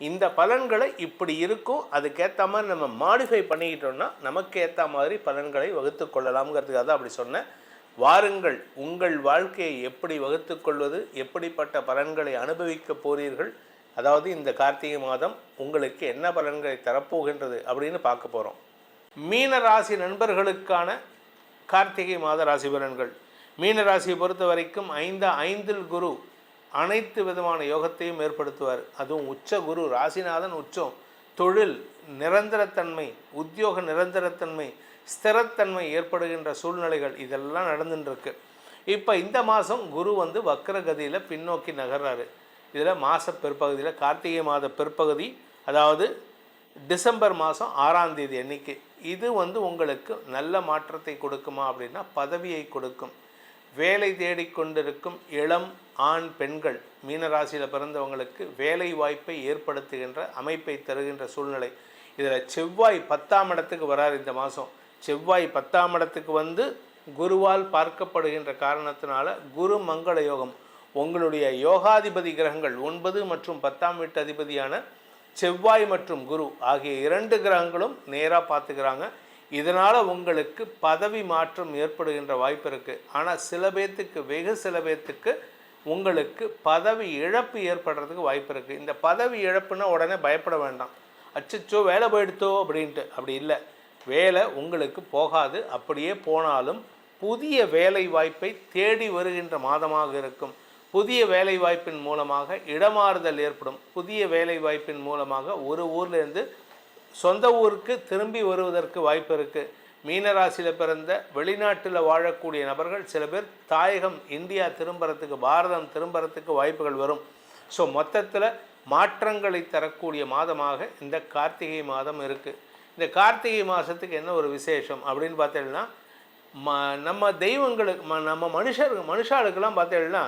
இந்த பலன்களை இப்படி இருக்கும் அதுக்கேற்ற மாதிரி நம்ம மாடிஃபை பண்ணிக்கிட்டோம்னா நமக்கு ஏற்ற மாதிரி பலன்களை வகுத்து கொள்ளலாம்ங்கிறதுக்காக தான் அப்படி சொன்னேன். வாருங்கள் உங்கள் வாழ்க்கையை எப்படி வகுத்து கொள்வது எப்படிப்பட்ட பலன்களை அனுபவிக்க போறீர்கள் அதாவது இந்த கார்த்திகை மாதம் உங்களுக்கு என்ன பலன்களை தரப்போகின்றது அப்படின்னு பார்க்க போகிறோம் மீன ராசி நண்பர்களுக்கான கார்த்திகை மாத ராசி பலன்கள். மீன ராசியை பொறுத்த வரைக்கும் ஐந்து ஐந்தில் குரு அனைத்து விதமான யோகத்தையும் ஏற்படுத்துவார். அதுவும் உச்ச குரு ராசிநாதன் உச்சம். தொழில் நிரந்தரத்தன்மை உத்தியோக நிரந்தரத்தன்மை ஸ்திரத்தன்மை ஏற்படுகின்ற சூழ்நிலைகள் இதெல்லாம் நடந்துட்டுருக்கு. இப்போ இந்த மாதம் குரு வந்து வக்கரகதியில் பின்னோக்கி நகர்றாரு. இதில் மாத பிற்பகுதியில் கார்த்திகை மாத பிற்பகுதி அதாவது டிசம்பர் மாதம் ஆறாம் தேதி அன்னைக்கு. இது வந்து உங்களுக்கு நல்ல மாற்றத்தை கொடுக்குமா அப்படின்னா பதவியை கொடுக்கும். வேலை தேடிக்கொண்டிருக்கும் இளம் ஆண் பெண்கள் மீனராசியில் பிறந்தவங்களுக்கு வேலை வாய்ப்பை ஏற்படுத்துகின்ற அமைப்பை தருகின்ற சூழ்நிலை. இதில் செவ்வாய் பத்தாம் இடத்துக்கு வரார் இந்த மாதம் செவ்வாய் பத்தாம் இடத்துக்கு வந்து குருவால் பார்க்கப்படுகின்ற காரணத்தினால குரு மங்கள யோகம். உங்களுடைய யோகாதிபதி கிரகங்கள் ஒன்பது மற்றும் பத்தாம் வீட்டு அதிபதியான செவ்வாய் மற்றும் குரு ஆகிய இரண்டு கிரகங்களும் நேராக பார்த்துக்கிறாங்க. இதனால் உங்களுக்கு பதவி மாற்றம் ஏற்படுகின்ற வாய்ப்பு இருக்குது ஆனால் சில பேர்த்துக்கு வெகு சில பேர்த்துக்கு உங்களுக்கு பதவி இழப்பு ஏற்படுறதுக்கு வாய்ப்பு இருக்குது இந்த பதவி இழப்புன்னா உடனே பயப்பட வேண்டாம். அச்சச்சோ வேலை போயிடுத்தோ அப்படின்ட்டு. அப்படி இல்லை. வேலை உங்களுக்கு போகாது. அப்படியே போனாலும் புதிய வேலை வாய்ப்பை தேடி வருகின்ற மாதமாக இருக்கும். புதிய வேலை வாய்ப்பின் மூலமாக இடமாறுதல் ஏற்படும். புதிய வேலை வாய்ப்பின் மூலமாக ஒரு ஊர்லேருந்து சொந்த ஊருக்கு திரும்பி வருவதற்கு வாய்ப்பு இருக்குது மீனராசியில் பிறந்த வெளிநாட்டில் வாழக்கூடிய நபர்கள் சில பேர் தாயகம் இந்தியா திரும்புறதுக்கு பாரதம் திரும்புறதுக்கு வாய்ப்புகள் வரும். ஸோ மொத்தத்தில் மாற்றங்களை தரக்கூடிய மாதமாக இந்த கார்த்திகை மாதம் இருக்குது இந்த கார்த்திகை மாதத்துக்கு என்ன ஒரு விசேஷம் அப்படின்னு பார்த்தீங்கன்னா ம நம்ம தெய்வங்களுக்கு ம நம்ம மனுஷர் மனுஷாளுக்கெல்லாம் பார்த்தீங்கன்னா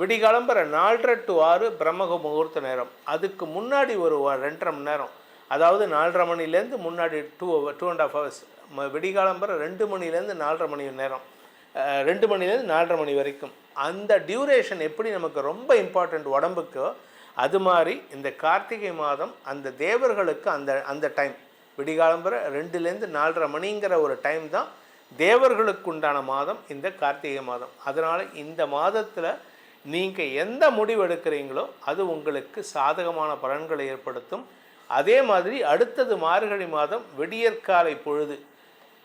விடிகாலம்புற நாலரை டு ஆறு பிரம்மக முகூர்த்த நேரம். அதுக்கு முன்னாடி ஒரு ரெண்டரை மணி நேரம். அதாவது நாலரை மணிலேருந்து முன்னாடி two two and half hours விடிகாலம்புற ரெண்டு மணிலேருந்து நாலரை மணி நேரம். ரெண்டு மணிலேருந்து நாலரை மணி வரைக்கும். அந்த டியூரேஷன் எப்படி நமக்கு ரொம்ப இம்பார்ட்டண்ட் உடம்புக்கோ அது மாதிரி இந்த கார்த்திகை மாதம் அந்த தேவர்களுக்கு அந்த அந்த டைம் விடிகாலம்புற ரெண்டுலேருந்து நாலரை மணிங்கிற ஒரு டைம் தான் தேவர்களுக்கு உண்டான மாதம் இந்த கார்த்திகை மாதம். அதனால் இந்த மாதத்தில் நீங்கள் எந்த முடிவு எடுக்கிறீங்களோ அது உங்களுக்கு சாதகமான பலன்களை ஏற்படுத்தும். அதே மாதிரி அடுத்தது மார்கழி மாதம் வெடியற்காலை பொழுது.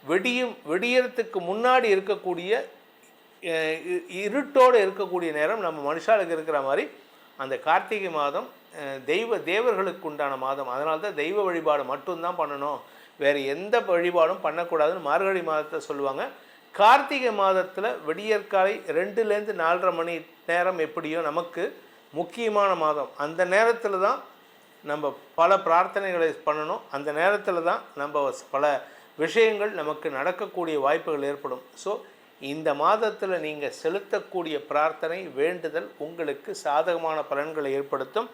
வெடியும் வெடியறத்துக்கு முன்னாடி இருக்கக்கூடிய இருட்டோடு இருக்கக்கூடிய நேரம் நம்ம மனுஷாளுக்கு இருக்கிற மாதிரி அந்த கார்த்திகை மாதம் தெய்வ தேவர்களுக்கு உண்டான மாதம். அதனால தான் தெய்வ வழிபாடு மட்டும்தான் பண்ணணும். வேறு எந்த வழிபாடும் பண்ணக்கூடாதுன்னு மார்கழி மாதத்தை சொல்லுவாங்க. கார்த்திகை மாதத்தில் விடியற்காலை ரெண்டுலேருந்து நாலரை மணி நேரம் எப்படியோ நமக்கு முக்கியமான மாதம். அந்த நேரத்தில் தான் நம்ம பல பிரார்த்தனைகளை பண்ணணும். அந்த நேரத்தில் தான் நம்ம பல விஷயங்கள் நமக்கு நடக்கக்கூடிய வாய்ப்புகள் ஏற்படும். ஸோ இந்த மாதத்தில் நீங்கள் செலுத்தக்கூடிய பிரார்த்தனை வேண்டுதல் உங்களுக்கு சாதகமான பலன்களை ஏற்படுத்தும்.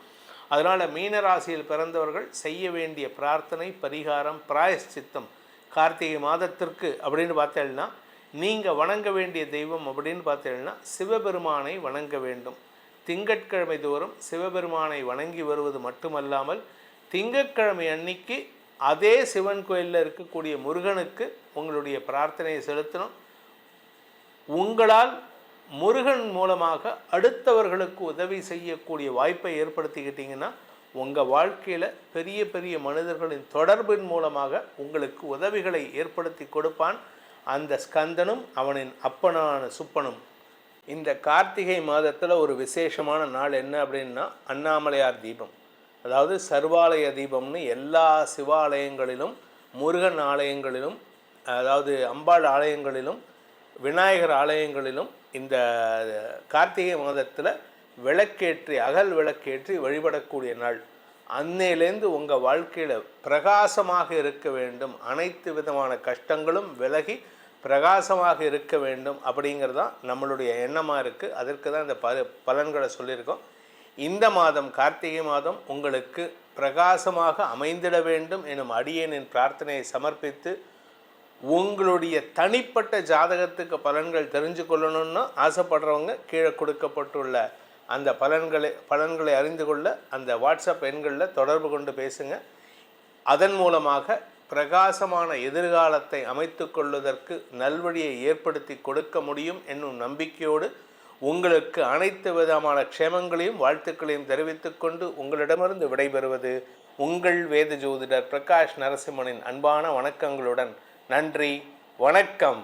அதனால் மீனராசியில் பிறந்தவர்கள் செய்ய வேண்டிய பிரார்த்தனை பரிகாரம் பிராயஷ்சித்தம் கார்த்திகை மாதத்திற்கு அப்படின்னு பார்த்தேன்னா நீங்கள் வணங்க வேண்டிய தெய்வம் அப்படின்னு பார்த்தீங்கன்னா சிவபெருமானை வணங்க வேண்டும். திங்கட்கிழமை தோறும் சிவபெருமானை வணங்கி வருவது மட்டுமல்லாமல் திங்கட்கிழமை அன்னைக்கு அதே சிவன் கோயிலில் இருக்கக்கூடிய முருகனுக்கு உங்களுடைய பிரார்த்தனையை செலுத்தணும். உங்களால் முருகன் மூலமாக அடுத்தவர்களுக்கு உதவி செய்யக்கூடிய வாய்ப்பை ஏற்படுத்திக்கிட்டிங்கன்னா உங்கள் வாழ்க்கையில் பெரிய பெரிய மனிதர்களின் தொடர்பின் மூலமாக உங்களுக்கு உதவிகளை ஏற்படுத்தி கொடுப்பான். அந்த ஸ்கந்தனும் அவனின் அப்பனான சுப்பனும் இந்த கார்த்திகை மாதத்தில் ஒரு விசேஷமான நாள் என்ன அப்படின்னா அண்ணாமலையார் தீபம். அதாவது சர்வாலய தீபம்னு எல்லா சிவாலயங்களிலும் முருகன் ஆலயங்களிலும் அதாவது அம்பாள் ஆலயங்களிலும் விநாயகர் ஆலயங்களிலும் இந்த கார்த்திகை மாதத்தில் விளக்கேற்றி அகல் விளக்கேற்றி வழிபடக்கூடிய நாள். அன்னையிலேருந்து உங்கள் வாழ்க்கையில் பிரகாசமாக இருக்க வேண்டும். அனைத்து விதமான கஷ்டங்களும் விலகி பிரகாசமாக இருக்க வேண்டும் அப்படிங்கிறது தான் நம்மளுடைய எண்ணமாக இருக்குது அதற்கு தான் இந்த பல பலன்களை சொல்லியிருக்கோம். இந்த மாதம் கார்த்திகை மாதம் உங்களுக்கு பிரகாசமாக அமைந்திட வேண்டும் எனும் அடியேனின் பிரார்த்தனையை சமர்ப்பித்து உங்களுடைய தனிப்பட்ட ஜாதகத்துக்கு பலன்கள் தெரிஞ்சு கொள்ளணும்னு ஆசைப்படுறவங்க கீழே கொடுக்கப்பட்டுள்ள அந்த பலன்களை பலன்களை அறிந்து கொள்ள அந்த வாட்ஸ்அப் எண்களில் தொடர்பு கொண்டு பேசுங்க. அதன் மூலமாக பிரகாசமான எதிர்காலத்தை அமைத்து கொள்வதற்கு நல்வழியை ஏற்படுத்தி கொடுக்க முடியும் என்னும் நம்பிக்கையோடு உங்களுக்கு அனைத்து விதமான க்ஷேமங்களையும் வாழ்த்துக்களையும் தெரிவித்துக்கொண்டு உங்களிடமிருந்து விடைபெறுவது உங்கள் வேத ஜோதிடர் பிரகாஷ் நரசிம்மனின் அன்பான வணக்கங்களுடன். நன்றி வணக்கம்.